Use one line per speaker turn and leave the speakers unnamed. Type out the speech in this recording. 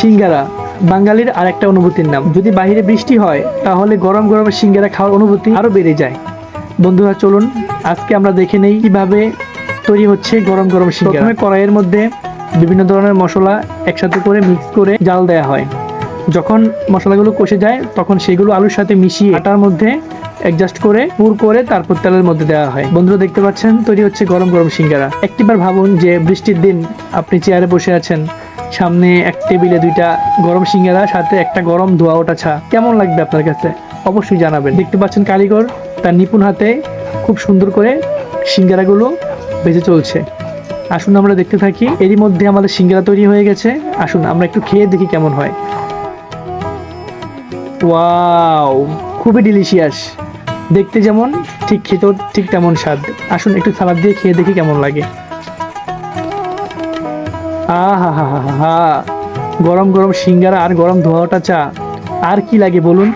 সিঙ্গারা। বাঙালির আর একটা অনুভূতির নাম। যদি বাইরে বৃষ্টি হয়, তাহলে গরম গরম সিঙ্গারা খাওয়ার অনুভূতি আরও বেড়ে যায়। বন্ধুরা, চলুন, আজকে আমরা দেখে নেই কীভাবে তৈরি হচ্ছে গরম গরম সিঙ্গারা। প্রথমে কড়াইয়ের মধ্যে বিভিন্ন ধরনের মশলা একসাথে করে মিক্স করে জাল দেওয়া হয়। যখন মশলাগুলো কষে যায়, তখন সেগুলো আলুর সাথে মিশিয়ে আটার মধ্যে অ্যাডজাস্ট করে পুর করে তারপর তেলের মধ্যে দেওয়া হয়। বন্ধুরা, দেখতে পাচ্ছেন, তৈরি হচ্ছে গরম গরম সিঙ্গারা। একটিবার ভাবুন যে বৃষ্টির দিন আপনি চেয়ারে বসে আছেন সামনে এক টেবিলে দুইটা গরম সিঙ্গারা, সাথে একটা গরম ধোয়া ওটা চা কেমন লাগবে আপনার কাছে? অবশ্যই জানাবেন। দেখতে পাচ্ছেন কারিগর, তার নিপুণ হাতে খুব সুন্দর করে সিঙ্গারাগুলো বেজে চলছে। আসুন আমরা দেখতে থাকি। এরই মধ্যে আমাদের সিঙ্গারা তৈরি হয়ে গেছে। আসুন, আমরা একটু খেয়ে দেখি কেমন হয়। ওয়াও, খুবই ডিলিশিয়াস। দেখতে যেমন, ঠিক খেতেও ঠিক তেমন স্বাদ। আসুন, একটু সালাদ দিয়ে খেয়ে দেখি কেমন লাগে। আহা হা হা গরম গরম সিঙ্গারা আর গরম ধোয়াটা চা। আর কি লাগে বলুন?